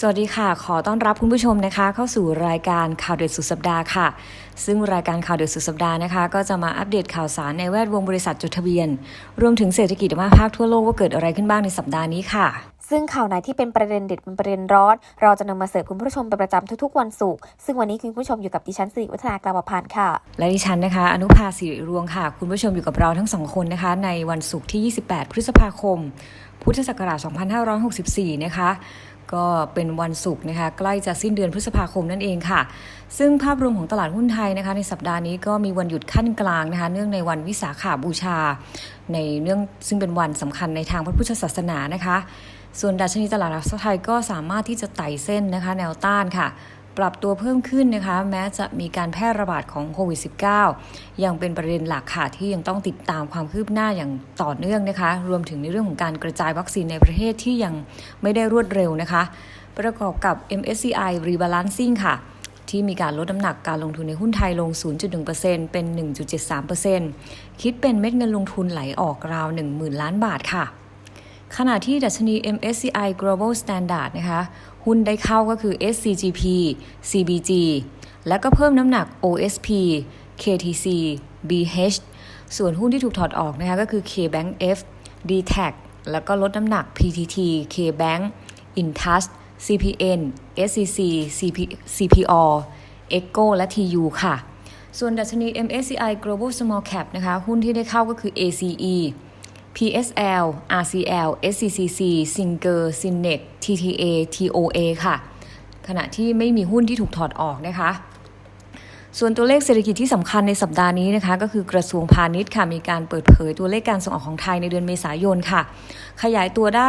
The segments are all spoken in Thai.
สวัสดีค่ะ ขอต้อนรับคุณผู้ชมนะคะ เข้าสู่รายการข่าวเด็ดสุดสัปดาห์ค่ะ ซึ่งรายการข่าวเด็ดสุดสัปดาห์นะคะ ก็จะมาอัปเดตข่าวสารในแวดวงบริษัทจดทะเบียน รวมถึงเศรษฐกิจมาภาคทั่วโลกว่าเกิดอะไรขึ้นบ้างในสัปดาห์นี้ค่ะ ซึ่งข่าวไหนที่เป็นประเด็นเด็ดเป็นประเด็นร้อน เราจะนำมาเสิร์ฟคุณผู้ชมเป็นประจำทุกๆวันศุกร์ซึ่งวันนี้คุณผู้ชมอยู่กับดิฉันสิริวัฒนากลาบพันธ์ค่ะ และดิฉันนะคะ อนุภาสิริรวงค่ะ คุณผู้ชมอยู่กับเราทั้งสองคนนะคะ ในวันศุกร์ที่ 28 พฤษภาคม พุทธศักราช 2564 นะคะ ก็เป็นวันศุกร์นะคะใกล้จะสิ้นเดือนพฤษภาคมนั่นเองค่ะ ซึ่งภาพรวมของตลาดหุ้นไทยนะคะ ในสัปดาห์นี้ก็มีวันหยุดขั้นกลางนะคะ เนื่องในวันวิสาขาบูชา ในเรื่องซึ่งเป็นวันสำคัญในทางพระพุทธศาสนานะคะ ส่วนดัชนีตลาดหลักทรัพย์ไทยก็สามารถที่จะไต่เส้นนะคะ แนวต้านค่ะ ปรับตัวเพิ่มขึ้นนะคะ แม้จะมีการแพร่ระบาดของโควิด -19 ยังเป็นประเด็นหลักค่ะที่ยังต้องติดตามความคืบหน้าอย่างต่อเนื่องนะคะ รวมถึงในเรื่องของการกระจายวัคซีนในประเทศที่ยังไม่ได้รวดเร็วนะคะ ประกอบกับ MSCI Rebalancing ค่ะ ที่มีการลดน้ำหนักการลงทุนในหุ้นไทยลง 0.1%เป็น 1.73%คิดเป็นเม็ดเงินลงทุนไหลออกราว 10,000 ล้านบาทค่ะขณะที่ดัชนี MSCI Global Standard นะคะ หุ้นได้เข้าก็คือ SCGP CBG แล้วก็เพิ่มน้ำหนัก OSP KTC BH ส่วนหุ้นที่ถูกถอดออกนะคะก็คือ KBank F DTAC แล้วก็ลดน้ำหนัก PTT KBank Intouch CPN SCC CP, CPO ECO และ TU ค่ะ ส่วนดัชนี MSCI Global Small Cap นะคะ หุ้นที่ได้เข้าก็คือ ACE PSL RCL SCCC Singer Sinnet TTA TOA ค่ะ ขณะที่ไม่มีหุ้นที่ถูกถอดออกนะคะ ส่วนตัวเลขเศรษฐกิจที่สำคัญในสัปดาห์นี้นะคะ ก็คือกระทรวงพาณิชย์ค่ะมีการเปิดเผยตัวเลขการส่งออกของไทยในเดือนเมษายนค่ะ ขยายตัวได้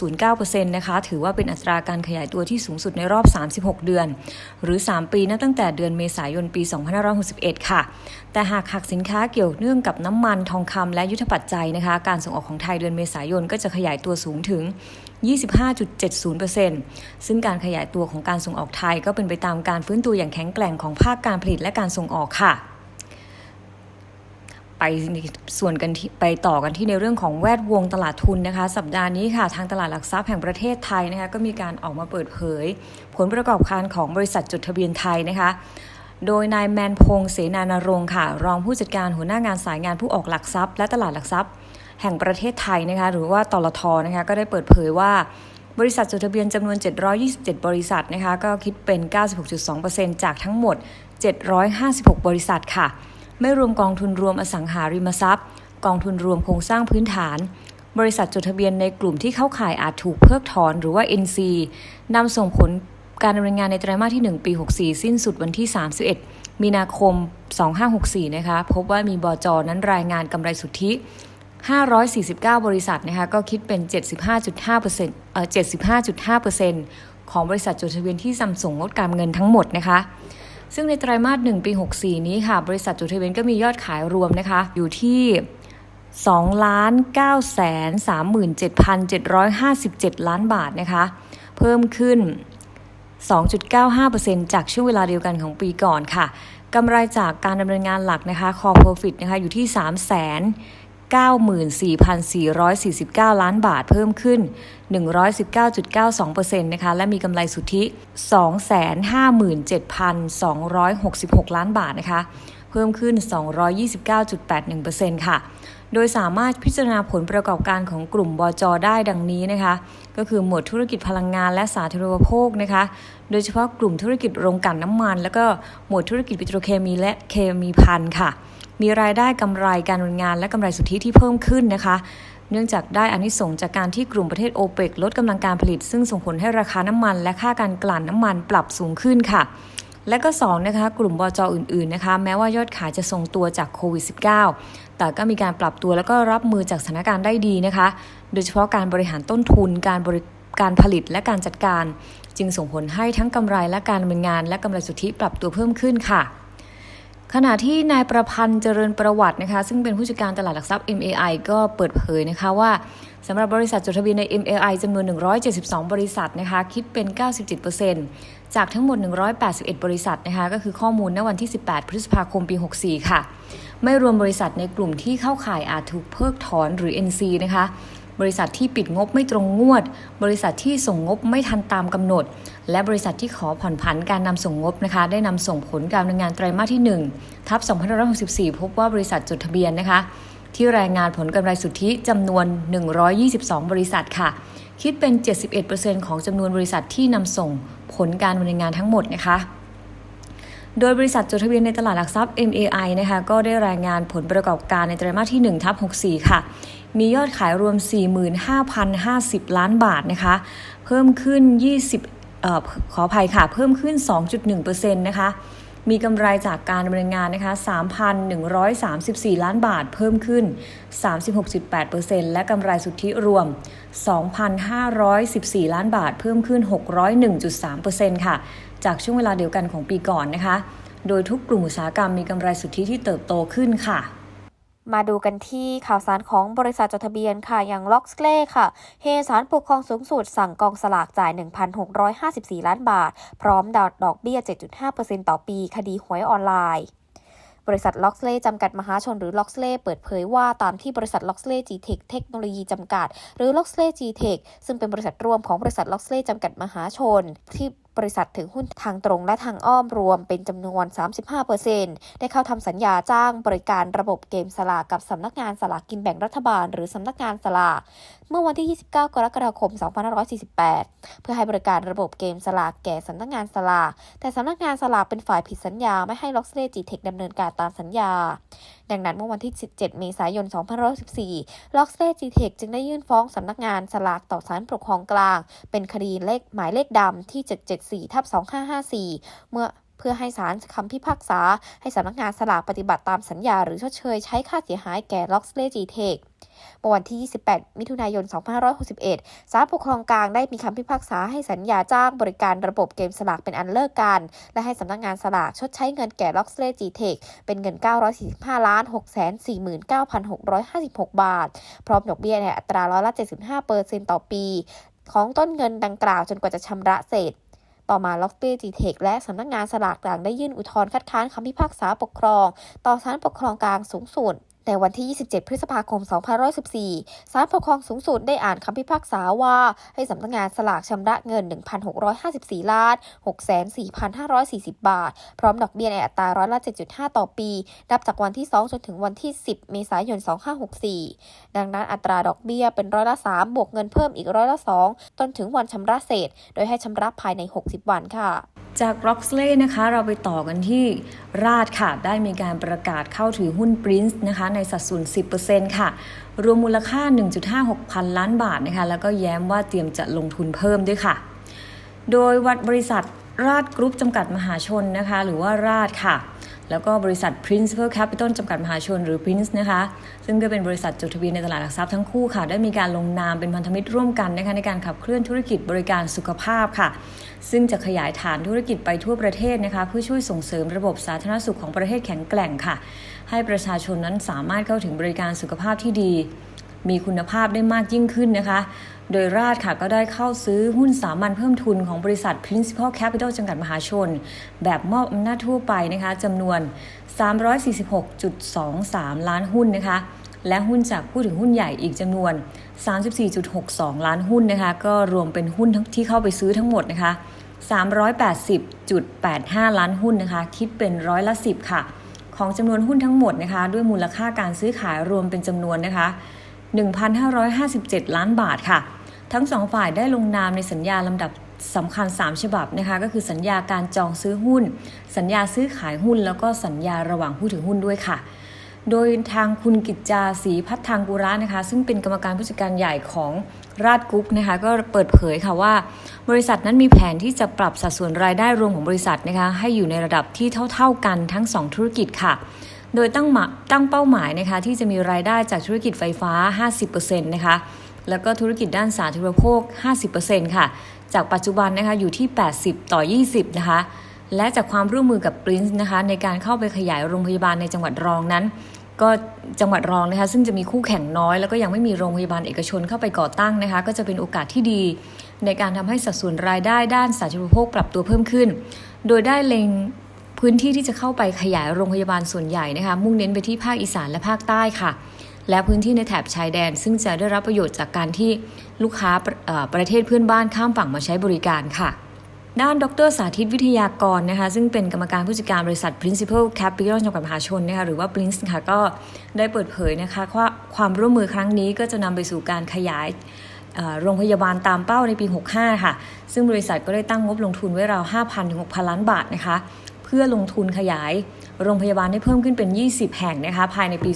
13.09%นะคะ ถือว่าเป็นอัตราการขยายตัวที่สูงสุดในรอบ 36 เดือน หรือ 3 ปีนับตั้งแต่เดือนเมษายนปี 2561 ค่ะ แต่หากหักสินค้าเกี่ยวเนื่องกับน้ำมันทองคำและยุทธปัจจัยนะคะ การส่งออกของไทยเดือนเมษายนก็จะขยายตัวสูงถึง 25.70%ซึ่งการขยายตัวของการส่งออกไทยก็เป็นไปตามการฟื้นตัวอย่างแข็งแกร่งของภาคการผลิตและการส่งออกค่ะ ไปส่วนกันที่ไปต่อกันที่ในเรื่องของแวดวงตลาดทุนนะคะ สัปดาห์นี้ค่ะ ทางตลาดหลักทรัพย์แห่งประเทศไทยนะคะก็มีการออกมาเปิดเผย ผลประกอบการของบริษัทจดทะเบียนไทยนะคะโดยนายแมนพงษ์เสนานรงค์ค่ะ รองผู้จัดการหัวหน้างานสายงานผู้ออกหลักทรัพย์และตลาดหลักทรัพย์ แห่งประเทศไทยนะคะหรือว่าตลทนะคะก็ได้เปิดเผยว่าบริษัทจดทะเบียนจำนวน 727 บริษัทนะคะก็คิดเป็น 96.2%จากทั้งหมด 756 บริษัทค่ะ ไม่รวมกองทุนรวมอสังหาริมทรัพย์ กองทุนรวมโครงสร้างพื้นฐาน บริษัทจดทะเบียนในกลุ่มที่เข้าข่ายอาจถูกเพิกถอนหรือว่า NC นำส่งผลการดำเนินงานในไตรมาสที่ 1 ปี 64 สิ้นสุดวันที่ 31 มีนาคม 2564 นะคะพบว่ามีบอจนั้นรายงานกำไรสุทธิ 549 บริษัทนะคะก็คิดเป็น 75.5%เอ่อ75.5%ของบริษัทจดทะเบียนที่ซัมส่งงดการเงินทั้งหมดนะคะ ซึ่งในไตรมาส 1 ปี 64 นี้ค่ะ บริษัทจดทะเบียนก็มียอดขายรวมนะคะ อยู่ที่2 9 3 7 7 5 7 ล้านบาทนะคะ เพิ่มขึ้น 2.95%จากช่วงเวลาเดียวกันของปีก่อนค่ะกำไรจากการดำเนินงานหลักนะคะ Core Profit นะคะอยู่ที่ 3 94,449 ล้านบาทเพิ่มขึ้น 119.92%นะคะ และมีกำไรสุทธิ 257,266 ล้านบาทนะคะ เพิ่มขึ้น 229.81%ค่ะ โดยสามารถพิจารณาผลประกอบการของกลุ่มบจได้ดังนี้นะคะ ก็คือหมวดธุรกิจพลังงานและสาธารณูปโภคนะคะ โดยเฉพาะกลุ่มธุรกิจโรงกลั่นน้ำมัน แล้วก็หมวดธุรกิจปิโตรเคมีและเคมีพันค่ะ มีรายได้กำไรการเนินงานและกำไรสุทธิที่เพิ่มขึ้นนะคะ เนื่องจากได้อานิสงจากการที่กลุ่มประเทศโอเปกลดกำลังการผลิต ซึ่งส่งผลให้ราคาน้ำมัน และค่าการกลั่นน้ำมันปรับสูงขึ้นค่ะ และก็2นะคะกลุ่มบจอื่นๆนะคะแม้ว่ายอดขายจะทรงตัวจากโควิด -19 แต่ก็มีการปรับตัวแล้วก็รับมือจากสถานการณ์ได้ดีนะคะ โดยเฉพาะการบริหารต้นทุนการบริการผลิตและการจัดการ จึงส่งผลให้ทั้งกำไรและการดำเนินงาน และกำไรสุทธิปรับตัวเพิ่มขึ้นค่ะ ขณะที่นายประพันธ์เจริญประวัตินะคะซึ่งเป็นผู้จัดการตลาดหลักทรัพย์ MAI ก็เปิดเผยนะคะว่าสำหรับบริษัทจดทะเบียนใน MAI จำนวน 172 บริษัทนะคะคิดเป็น 97%จากทั้งหมด 181 บริษัทนะคะก็คือข้อมูลณวันที่ 18 พฤษภาคมปี 64 ค่ะ ไม่รวมบริษัทในกลุ่มที่เข้าข่ายอาจถูกเพิกถอนหรือ NC นะคะบริษัทที่ปิดงบไม่ตรงงวด บริษัทที่ส่งงบไม่ทันตามกำหนด และบริษัทที่ขอผ่อนผันการนำส่งงบนะคะ ได้นำส่งผลการดำเนินงานไตรมาสที่ 1 ทับ2564 พบว่าบริษัทจดทะเบียนนะคะ ที่รายงานผลกำไรสุทธิจำนวน 122 บริษัทค่ะ คิดเป็น 71%ของจำนวนบริษัทที่นำส่งผลการดำเนินงานทั้งหมดนะคะโดยบริษัทจดทะเบียนในตลาดหลักทรัพย์ MAI นะคะก็ได้รายงานผลประกอบการในไตรมาสที่ 1 ทับ 64 ค่ะ มียอดขายรวม 45,050 ล้านบาทนะคะ เพิ่มขึ้น ขออภัยค่ะ เพิ่มขึ้น 2.1%นะคะ มีกำไรจากการดำเนินงานนะคะ 3,134 ล้านบาท เพิ่มขึ้น 36.8%และกำไรสุทธิรวม 2,514 ล้านบาท เพิ่มขึ้น 601.3%ค่ะ จากช่วงเวลาเดียวกันของปีก่อนนะคะ โดยทุกกลุ่มอุตสาหกรรมมีกำไรสุทธิที่เติบโตขึ้นค่ะ มาดูกันที่ข่าวสารของบริษัทจดทะเบียนค่ะ อย่างล็อกสเล่ค่ะเฮสารปกครองสูงสุดสั่งกองสลากจ่าย 1,654 ล้านบาท พร้อมดอกดอกเบี้ย 7.5%ต่อปี คดีหวยออนไลน์บริษัทล็อกเล่จำกัดมหาชนหรือล็อกเล่เปิดเผยว่าตามที่บริษัทล็อกเล่จีเทคเทคโนโลยีจำกัด หรือล็อกเล่จีเทคซึ่งเป็นบริษัทร่วมของบริษัทล็อกเล่จำกัดมหาชน ที่ บริษัทถือหุ้นทางตรงและทางอ้อมรวมเป็นจำนวน 35%ได้เข้าทำสัญญาจ้างบริการระบบเกมสลากกับสำนักงานสลากกินแบ่งรัฐบาล หรือสำนักงานสลากเมื่อวันที่ 29 กรกฎาคม 2548 เพื่อให้บริการระบบเกมสลากแก่สำนักงานสลากแต่สำนักงานสลากเป็นฝ่ายผิดสัญญาไม่ให้ล็อกเล่จีเทคดำเนินการตามสัญญา ดังนั้นเมื่อวันที่ 17 เมษายน 2514ล็อกเซจีเทคจึงได้ยื่นฟ้องสำนักงานสลากต่อศาลปกครองกลาง เป็นคดีเลขหมายเลขดำที่ 774ทับ2554 เมื่อ เพื่อให้ศาลคำพิพากษา ให้สำนักงานสลากปฏิบัติตามสัญญาหรือชดเชยใช้ค่าเสียหายแก่ล็อกเลจีเทคเมื่อวันที่ 28 มิถุนายน 2561 ศาลปกครองกลางได้มีคำพิพากษาให้สัญญาจ้างบริการระบบเกมสลากเป็นอันเลิกกัน และให้สำนักงานสลากชดใช้เงินแก่ล็อกเล่จีเทคเป็นเงิน 945ล้าน649,656 บาท พร้อมดอกเบี้ยในอัตราร้อยละ 75เปอร์เซ็นต์ต่อปี ของต้นเงินดังกล่าวจนกว่าจะชำระเสร็จ ต่อมาล็อกเต้จีเทคและสำนักงานสลากต่างได้ยื่นอุทธรณ์คัดค้านคำพิพากษาปกครอง ต่อศาลปกครองกลางสูงสุด ในวันที่ 27 พฤษภาคม 2514 ศาลปกครองสูงสุดได้อ่านคำพิพากษาว่า ให้สำนักงานสลากชำระเงิน 1,654 ล้าน6,4,540 บาท พร้อมดอกเบี้ยในอัตราร้อยละ 7.5 ต่อปี นับจากวันที่ 2 จนถึงวันที่ 10 เมษายน 2564 ดังนั้นอัตราดอกเบี้ยเป็นร้อยละ 3 บวกเงินเพิ่มอีกร้อยละ 2 จนถึงวันชำระเศษโดยให้ชำระภายใน 60 วันค่ะ จาก r o x l e y นะคะเราไปต่อกันที่ราดค่ะ ได้มีการประกาศเข้าถือหุ้น Prince นะคะในสัดส่วน 10%ค่ะ รวมมูลค่า 1.56 พันล้านบาทนะคะแล้วก็แย้มว่าเตรียมจะลงทุนเพิ่มด้วยค่ะ โดยวัดบริษัทราดกรุ๊ปจำกัดมหาชนนะคะ หรือว่าราดค่ะ แล้วก็บริษัท Principal Capital จำกัดมหาชนหรือ Prince นะคะ ซึ่งก็เป็นบริษัทจดทะเบียนในตลาดหลักทรัพย์ทั้งคู่ค่ะ ได้มีการลงนามเป็นพันธมิตรร่วมกันนะคะในการขับเคลื่อนธุรกิจบริการสุขภาพค่ะ ซึ่งจะขยายฐานธุรกิจไปทั่วประเทศนะคะเพื่อช่วยส่งเสริมระบบสาธารณสุขของประเทศแข็งแกร่งค่ะ ให้ประชาชนนั้นสามารถเข้าถึงบริการสุขภาพที่ดี มีคุณภาพได้มากยิ่งขึ้นนะคะ โดยราชค่ะก็ได้เข้าซื้อหุ้นสามัญเพิ่มทุนของบริษัท Principal Capital จำกัดมหาชน แบบมอบอำนาจทั่วไปนะคะจำนวน 346.23 ล้านหุ้นนะคะและหุ้นจากผู้ถือหุ้นใหญ่อีกจำนวน 34.62 ล้านหุ้นนะคะก็รวมเป็นหุ้นทั้งที่เข้าไปซื้อทั้งหมดนะคะ380.85 ล้านหุ้นนะคะ คิดเป็นร้อยละ 10 ค่ะ ของจำนวนหุ้นทั้งหมดนะคะ ด้วยมูลค่าการซื้อขายรวมเป็นจำนวนนะคะ 1,557 ล้านบาทค่ะ ทั้งสองฝ่ายได้ลงนามในสัญญาลำดับสำคัญ 3 ฉบับนะคะก็คือสัญญาการจองซื้อหุ้น สัญญาซื้อขายหุ้น แล้วก็สัญญาระหว่างผู้ถือหุ้นด้วยค่ะ โดยทางคุณกิจจาศรีพัฒทางกุระนะคะ ซึ่งเป็นกรรมการผู้จัดการใหญ่ของราดกรุ๊ปนะคะก็เปิดเผยค่ะว่า บริษัทนั้นมีแผนที่จะปรับสัดส่วนรายได้รวมของบริษัทนะคะให้อยู่ในระดับที่เท่า ๆกันทั้ง 2 ธุรกิจค่ะโดยตั้งมาตั้งเป้าหมายนะคะที่จะมีรายได้จากธุรกิจไฟฟ้า 50%นะคะ แล้วก็ธุรกิจด้านสาธารณูปโภค 50%ค่ะ จากปัจจุบันนะคะอยู่ที่ 80 ต่อ 20 นะคะ และจากความร่วมมือกับ Prince นะคะในการเข้าไปขยายโรงพยาบาลในจังหวัดรองนั้น ก็จังหวัดรองนะคะซึ่งจะมีคู่แข่งน้อย แล้วก็ยังไม่มีโรงพยาบาลเอกชนเข้าไปก่อตั้งนะคะก็จะเป็นโอกาสที่ดี ในการทำให้สัดส่วนรายได้ด้านสาธารณภคปรับตัวเพิ่มขึ้น โดยได้เล็งพื้นที่ที่จะเข้าไปขยายโรงพยาบาลส่วนใหญ่นะคะมุ่งเน้นไปที่ภาคอีสานและภาคใต้ค่ะ และพื้นที่ในแถบชายแดน ซึ่งจะได้รับประโยชน์จากการที่ลูกค้าประเอ่อประเทศเพื่อนบ้านข้ามฝั่งมาใช้บริการค่ะ ด้านดรสาธิตวิทยากรนะคะซึ่งเป็นกรรมการผู้จัดการบริษัท Principal Capital จำกัดมหาชนนะคะหรือว่า Prince ค่ะก็ได้เปิดเผยนะคะว่าความร่วมมือครั้งนี้ก็จะนำไปสู่การขยายโรงพยาบาลตามเป้าในปี 65 ค่ะ ซึ่งบริษัทก็ได้ตั้งงบลงทุนไว้ราว 5,000-6,000 ล้านบาทนะคะ เพื่อลงทุนขยาย โรงพยาบาลให้เพิ่มขึ้นเป็น 20 แห่งนะคะภายในปี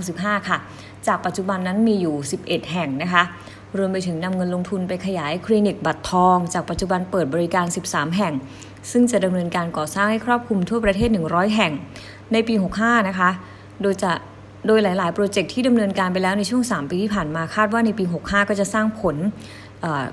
2565 ค่ะ จากปัจจุบันนั้นมีอยู่ 11 แห่งนะคะรวมไปถึงนำเงินลงทุนไปขยายคลินิกบัตรทอง จากปัจจุบันเปิดบริการ 13 แห่ง ซึ่งจะดำเนินการก่อสร้างให้ครอบคลุมทั่วประเทศ 100 แห่ง ในปี 65 นะคะ โดยจะโดยหลาย ๆ โปรเจกต์ที่ดำเนินการไปแล้วในช่วง 3 ปีที่ผ่านมาคาดว่าในปี 65 ก็จะสร้างผล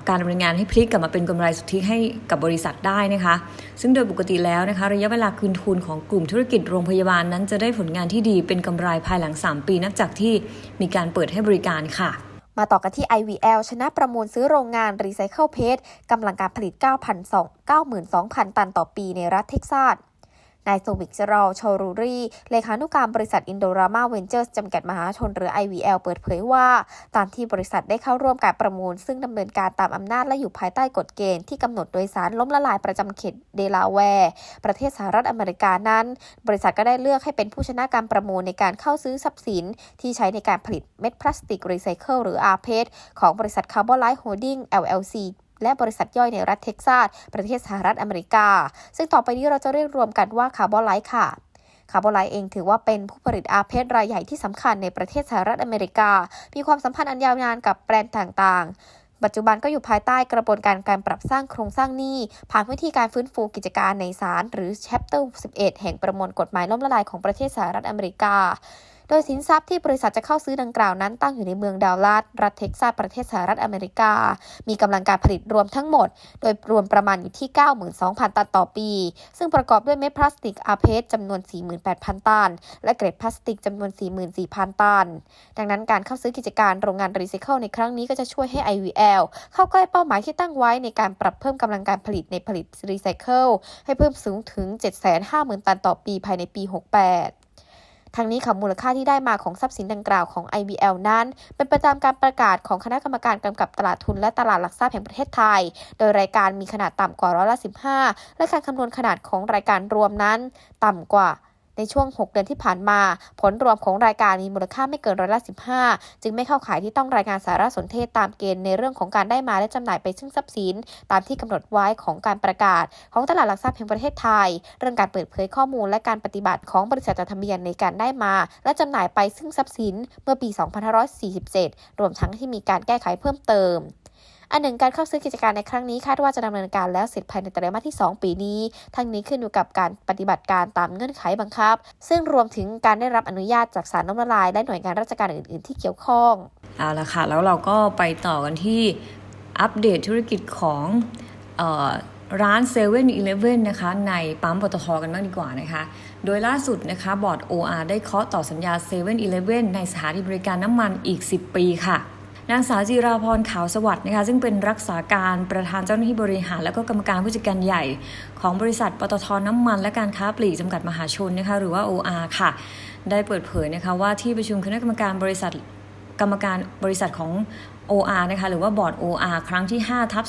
การดำเนินงานให้พลิกกลับมาเป็นกำไรสุทธิให้กับบริษัทได้นะคะ ซึ่งโดยปกติแล้วนะคะ ระยะเวลาคืนทุนของกลุ่มธุรกิจโรงพยาบาลนั้นจะได้ผลงานที่ดีเป็นกำไรภายหลัง 3 ปีนับจากที่มีการเปิดให้บริการค่ะมาต่อกันที่ IVL ชนะประมูลซื้อโรงงานรีไซเคิลเพสกำลังการผลิต92,000 ตันต่อปีในรัฐเท็กซัส นายโซวิกเจรอโชรูรีเลขานุการบริษัทอินโดรามาเวนเจอร์สจำกัดมหาชนหรือ IVL เปิดเผยว่า ตามที่บริษัทได้เข้าร่วมการประมูล ซึ่งดำเนินการตามอำนาจและอยู่ภายใต้กฎเกณฑ์ที่กำหนดโดยสารล้มละลายประจำเขตเดลาแวร์ ประเทศสหรัฐอเมริกานั้น บริษัทก็ได้เลือกให้เป็นผู้ชนะการประมูลในการเข้าซื้อทรัพย์สิน ที่ใช้ในการผลิตเม็ดพลาสติกรีไซเคิลหรือ r p e t ของบริษัท Carbon Light Holding LLC และบริษัทย่อยในรัฐเท็กซัสประเทศสหรัฐอเมริกา ซึ่งต่อไปนี้เราจะเรียกรวมกันว่าคาร์บอนไลท์ค่ะคาร์บอนไลท์เองถือว่าเป็นผู้ผลิตอาเพชรรายใหญ่ที่สำคัญในประเทศสหรัฐอเมริกา มีความสัมพันธ์อันยาวนานกับแบรนด์ต่างๆ ปัจจุบันก็อยู่ภายใต้กระบวนการการปรับสร้างโครงสร้างหนี้ ผ่านวิธีการฟื้นฟูกิจการในศาลหรือ Chapter 11 แห่งประมวลกฎหมายล้มละลายของประเทศสหรัฐอเมริกา ดยสินทรัพย์ที่บริษัทจะเข้าซื้อดังกล่าวนั้นตั้งอยู่ในเมืองดัลลัสรัฐเท็กซัสประเทศสหรัฐอเมริกา มีกำลังการผลิตรวมทั้งหมด โดยรวมประมาณอยู่ที่ 92,000 ตันต่อปี ซึ่งประกอบด้วยเม็ดพลาสติกอาเพสจำนวน 48,000 ตัน และเกรดพลาสติกจำนวน 44,000 ตัน ดังนั้นการเข้าซื้อกิจการโรงงานรีไซเคิลในครั้งนี้ก็จะช่วยให้ IVL เข้าใกล้เป้าหมายที่ตั้งไว้ในการปรับเพิ่มกำลังการผลิตในผลิตรีไซเคิลให้เพิ่มสูงถึง 750,000 ตันต่อปีภายในปี 68 ทั้งนี้ค่ะมูลค่าที่ได้มาของทรัพย์สินดังกล่าวของ IBL นั้น เป็นไปตามการประกาศของคณะกรรมการกำกับตลาดทุนและตลาดหลักทรัพย์แห่งประเทศไทย โดยรายการมีขนาดต่ำกว่าร้อยละ15 และการคำนวณขนาดของรายการรวมนั้น ต่ำกว่า ในช่วง 6 เดือนที่ผ่านมา ผลรวมของรายการมีมูลค่าไม่เกินร้อยละ15 จึงไม่เข้าข่ายที่ต้องรายงานสารสนเทศตามเกณฑ์ในเรื่องของการได้มาและจำหน่ายไปซึ่งทรัพย์สิน ตามที่กำหนดไว้ของการประกาศ ของตลาดหลักทรัพย์แห่งประเทศไทย เรื่องการเปิดเผยข้อมูลและการปฏิบัติของบริษัทจดทะเบียนในการได้มา และจำหน่ายไปซึ่งทรัพย์สิน เมื่อปี 2547 รวมทั้งที่มีการแก้ไขเพิ่มเติม อันหนึ่งการเข้าซื้อกิจการในครั้งนี้คาดว่าจะดำเนินการแล้วเสร็จภายในไตรมาสที่ 2 ปีนี้ ทั้งนี้ขึ้นอยู่กับการปฏิบัติการตามเงื่อนไขบังคับ ซึ่งรวมถึงการได้รับอนุญาตจากศาลล้มละลาย และหน่วยงานราชการอื่น ๆ ที่เกี่ยวข้องเอาละค่ะ แล้วเราก็ไปต่อกันที่อัปเดตธุรกิจของออร้าน7 e เ e ่ e อนะคะในปั๊มปตทกันบ้างดีกว่านะคะ โดยล่าสุดนะคะบอร์ด OR ได้เคาะต่อสัญญา7 e เ e ่ e ในสถานีบริการน้ำมันอีก 10 ปีค่ะ นางสาวจีราพรขาวสวัสดิ์นะคะซึ่งเป็นรักษาการประธานเจ้าหน้าที่บริหาร และก็กรรมการผู้จัดการใหญ่ ของบริษัทปตทน้ำมัน และการค้าปลีกจำกัดมหาชนนะคะหรือว่า OR ค่ะ ได้เปิดเผยนะคะว่าที่ประชุมคณะกรรมการบริษัทกรรมการบริษัทของ OR นะคะหรือว่าบอร์ด OR ครั้งที่5ทับ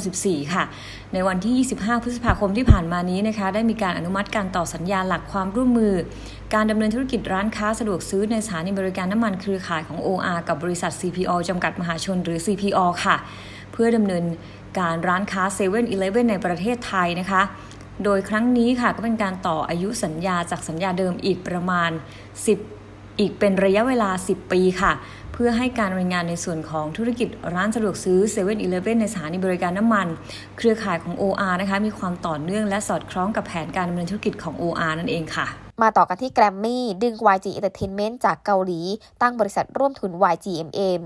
2564 ค่ะ ในวันที่ 25 พฤษภาคมที่ผ่านมานี้นะคะได้มีการอนุมัติการต่อสัญญาหลักความร่วมมือ การดำเนินธุรกิจร้านค้าสะดวกซื้อในสถานีบริการน้ำมันเครือข่ายของ OR กับบริษัท CPO จำกัดมหาชนหรือ CPO ค่ะ เพื่อดำเนินการร้านค้า7 e เ e ่ e อในประเทศไทยนะคะโดยครั้งนี้ค่ะก็เป็นการต่ออายุสัญญาจากสัญญาเดิมอีกประมาณ 10 อีกเป็นระยะเวลา 10 ปีค่ะ เพื่อให้การรายงานในส่วนของธุรกิจร้านสะดวกซื้อ7 e เ e ่ e ในสถานีบริการน้ำมัน เครือข่ายของ OR นะคะมีความต่อเนื่องและสอดคล้องกับแผนการดำเนินธุรกิจของ OR นั่นเองค่ะมาต่อกันที่แกรมมี่ดึง YG Entertainment จากเกาหลี ตั้งบริษัทร่วมทุน YGMM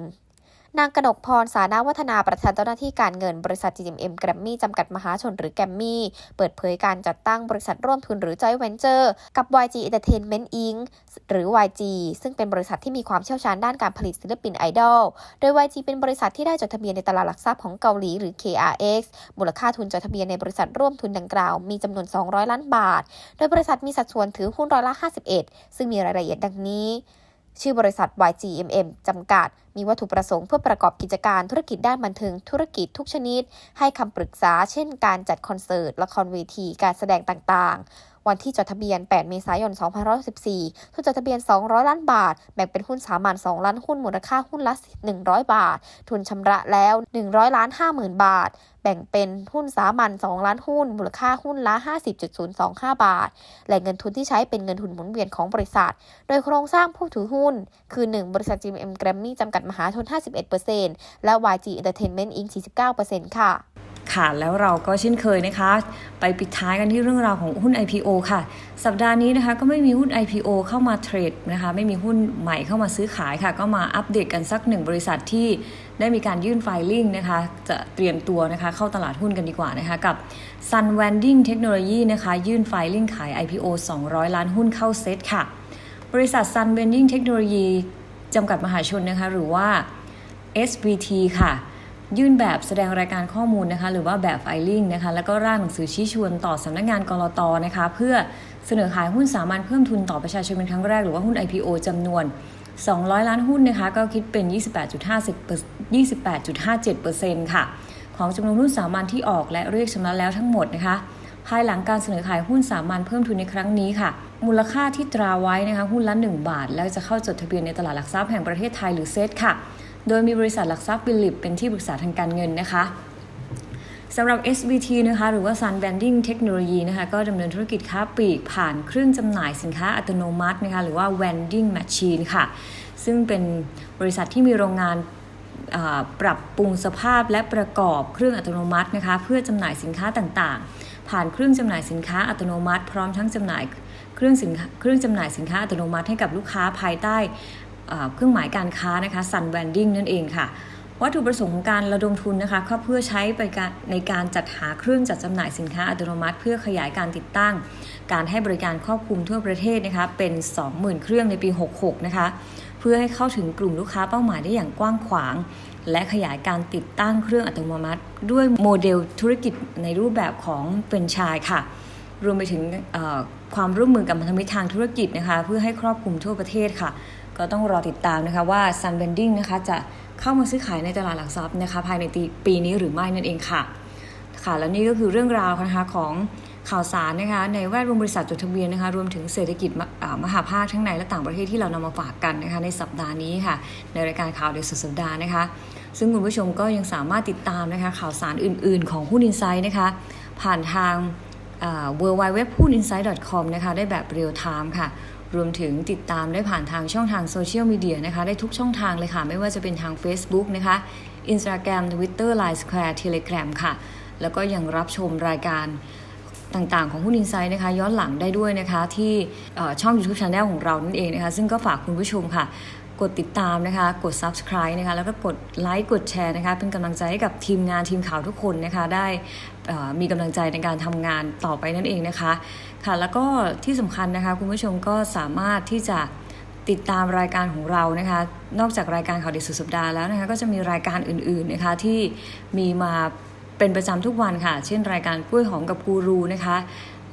นางกนกพร สานาวัฒนาประธานเจ้าหน้าที่การเงินบริษัท GMM แกรมมี่จำกัดมหาชนหรือแกรมมี่ เปิดเผยการจัดตั้งบริษัทร่วมทุนหรือ Joint Venture กับ YG Entertainment Inc. หรือ YG ซึ่งเป็นบริษัทที่มีความเชี่ยวชาญด้านการผลิตศิลปินไอดอล โดย YG เป็นบริษัทที่ได้จดทะเบียนในตลาดหลักทรัพย์ของเกาหลีหรือ KRX มูลค่าทุนจดทะเบียนในบริษัทร่วมทุนดังกล่าวมีจำนวน 200 ล้านบาท โดยบริษัทมีสัดส่วนถือหุ้นร้อยละ 51 ซึ่งมีรายละเอียดดังนี้ ชื่อบริษัท YGMM จำกัด มีวัตถุประสงค์เพื่อประกอบกิจการธุรกิจด้านบันเทิงธุรกิจทุกชนิด ให้คำปรึกษา เช่น การจัดคอนเสิร์ต ละครเวที การแสดงต่างๆ วันที่จดทะเบียน 8 เมษายน 2514ทุนจดทะเบียน 200 ล้านบาท แบ่งเป็นหุ้นสามัญ2ล้านหุ้นมูลค่าหุ้นละ 100 บาท ทุนชำระแล้ว 100 ล้าน 50,000 บาท แบ่งเป็นหุ้นสามัญ2ล้านหุ้น มูลค่าหุ้นละ 50.025 บาท และเงินทุนที่ใช้เป็นเงินทุนหมุนเวียนของบริษัท โดยโครงสร้างผู้ถือหุ้น คือ 1 บริษัท GMM Grammy จำกัดมหาชน 51%และ YG Entertainment Inc. 49%ค่ะ ค่ะ แล้วเราก็เช่นเคยนะคะ ไปปิดท้ายกันที่เรื่องราวของหุ้น IPO ค่ะ สัปดาห์นี้นะคะก็ไม่มีหุ้น IPO เข้ามาเทรดนะคะ ไม่มีหุ้นใหม่เข้ามาซื้อขายค่ะ ก็มาอัปเดตกันสักหนึ่งบริษัทที่ได้มีการยื่นไฟลิ่งนะคะ จะเตรียมตัวนะคะเข้าตลาดหุ้นกันดีกว่านะคะ กับ Sun Wanding Technology นะคะ ยื่นไฟลิ่งขาย IPO 200 ล้านหุ้นเข้าเซ็ตค่ะ บริษัท Sun Wanding Technology จำกัดมหาชนนะคะ หรือว่า SVT ค่ะ ยื่นแบบแสดงรายการข้อมูลนะคะ หรือว่าแบบไฟลิ่งนะคะ แล้วก็ร่างหนังสือชี้ชวนต่อสำนักงานกรตนะคะ เพื่อเสนอขายหุ้นสามัญเพิ่มทุนต่อประชาชนเป็นครั้งแรกหรือว่าหุ้น IPO จำนวน 200 ล้านหุ้นนะคะ ก็คิดเป็น28.50 28.57%ค่ะ ของจำนวนหุ้นสามัญที่ออกและเรียกชำระแล้วทั้งหมดนะคะ ภายหลังการเสนอขายหุ้นสามัญเพิ่มทุนในครั้งนี้ค่ะ มูลค่าที่ตราไว้นะคะ หุ้นละ 1 บาท แล้วจะเข้าจดทะเบียนในตลาดหลักทรัพย์แห่งประเทศไทยหรือเซตค่ะ โดยมีบริษัทหลักทรัพย์บิลลิปเป็นที่ปรึกษาทางการเงินนะคะสำหรับ SBT นะคะหรือว่า Sun Vending Technology นะคะก็ดำเนินธุรกิจค้าปลีกผ่านเครื่องจำหน่ายสินค้าอัตโนมัตินะคะหรือว่า Vending Machine ค่ะ ซึ่งเป็นบริษัทที่มีโรงงานปรับปรุงสภาพและประกอบเครื่องอัตโนมัตินะคะเพื่อจำหน่ายสินค้าต่างๆ ผ่านเครื่องจำหน่ายสินค้าอัตโนมัติ พร้อมทั้งจำหน่ายเครื่องสินเครื่องจำหน่ายสินค้าอัตโนมัติให้กับลูกค้าภายใต้ เครื่องหมายการค้านะคะ Sun Vending นั่นเองค่ะ วัตถุประสงค์ของการระดมทุนนะคะก็เพื่อใช้ไปในการจัดหาเครื่องจัดจำหน่ายสินค้าอัตโนมัติ เพื่อขยายการติดตั้ง การให้บริการครอบคลุมทั่วประเทศนะคะเป็น 20,000 เครื่องในปี 66 นะคะเพื่อให้เข้าถึงกลุ่มลูกค้าเป้าหมายได้อย่างกว้างขวาง และขยายการติดตั้งเครื่องอัตโนมัติ ด้วยโมเดลธุรกิจในรูปแบบของเป็นชายค่ะ รวมไปถึงความร่วมมือกับพันธมิตรทางธุรกิจนะคะ เพื่อให้ครอบคลุมทั่วประเทศค่ะ ก็ต้องรอติดตามนะคะว่า Sun Vending นะคะจะเข้ามาซื้อขายในตลาดหลักทรัพย์นะคะภายในปีนี้หรือไม่นั่นเองค่ะค่ะแล้วนี่ก็คือเรื่องราวนะคะของข่าวสารนะคะในแวดวงบริษัทจดทะเบียนนะคะรวมถึงเศรษฐกิจมหาภาคทั้งในและต่างประเทศที่เรานำมาฝากกันนะคะในสัปดาห์นี้ค่ะ ในรายการข่าวเด็ดสุดสัปดาห์นะคะ ซึ่งคุณผู้ชมก็ยังสามารถติดตามนะคะข่าวสารอื่น ๆ ของหุ้นอินไซด์นะคะผ่านทาง w w w h u n i n s i d e c o m นะคะได้แบบเรียลไทม์ค่ะ รวมถึงติดตามได้ผ่านทางช่องทางโซเชียลมีเดียนะคะได้ทุกช่องทางเลยค่ะ ไม่ว่าจะเป็นทาง Facebook นะคะ Instagram Twitter Line Square Telegram ค่ะ แล้วก็ยังรับชมรายการต่างๆ ของหุ้นอินไซด์นะคะ ย้อนหลังได้ด้วยนะคะ ที่ช่อง YouTube Channel ของเรานั่นเองนะคะ ซึ่งก็ฝากคุณผู้ชมค่ะ กดติดตามนะคะ กด subscribe นะคะ แล้วก็กดไลค์ กดแชร์นะคะ เป็นกำลังใจให้กับทีมงานทีมข่าวทุกคนนะคะ ได้มีกำลังใจในการทำงานต่อไปนั่นเองนะคะ ค่ะ แล้วก็ที่สำคัญนะคะ คุณผู้ชมก็สามารถที่จะติดตามรายการของเรานะคะ นอกจากรายการข่าวเด็ดสุดสัปดาห์แล้วนะคะ ก็จะมีรายการอื่นๆนะคะที่มีมาเป็นประจำทุกวันค่ะ เช่นรายการกล้วยหอมกับกูรูนะคะ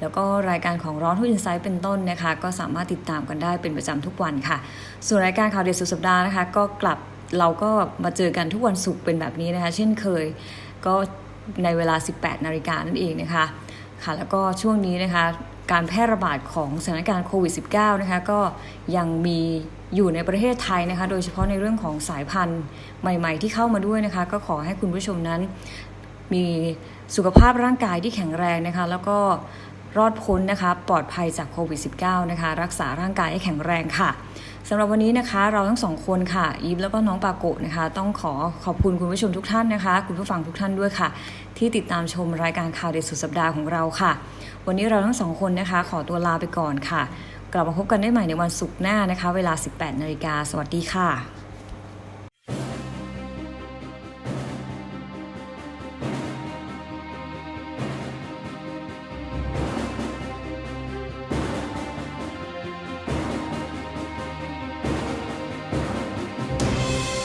แล้วก็รายการของร้อนหุ้นอินไซต์เป็นต้นนะคะ ก็สามารถติดตามกันได้เป็นประจำทุกวันค่ะ ส่วนรายการข่าวเด็ดสุดสัปดาห์นะคะ ก็กลับเราก็มาเจอกันทุกวันศุกร์เป็นแบบนี้นะคะ เช่นเคยก็ในเวลา 18 นาฬิกานั่นเองนะคะ ค่ะ แล้วก็ช่วงนี้นะคะ การแพร่ระบาดของสถานการณ์โควิด -19 นะคะ ก็ยังมีอยู่ในประเทศไทยนะคะ โดยเฉพาะในเรื่องของสายพันธุ์ใหม่ ๆ ที่เข้ามาด้วยนะคะ ก็ขอให้คุณผู้ชมนั้นมีสุขภาพร่างกายที่แข็งแรงนะคะ แล้วก็ รอดพ้นนะคะ ปลอดภัยจากโควิด -19 นะคะ รักษาร่างกายให้แข็งแรงค่ะสำหรับวันนี้นะคะเราทั้งสองคนค่ะอีฟแล้วก็น้องปาโกะนะคะ ต้องขอขอบคุณคุณผู้ชมทุกท่านนะคะ คุณผู้ฟังทุกท่านด้วยค่ะ ที่ติดตามชมรายการข่าวเด็ดสุดสัปดาห์ของเราค่ะ วันนี้เราทั้งสองคนนะคะ ขอตัวลาไปก่อนค่ะ กลับมาพบกันได้ใหม่ในวันศุกร์หน้านะคะ เวลา 18นาฬิกาสวัสดีค่ะ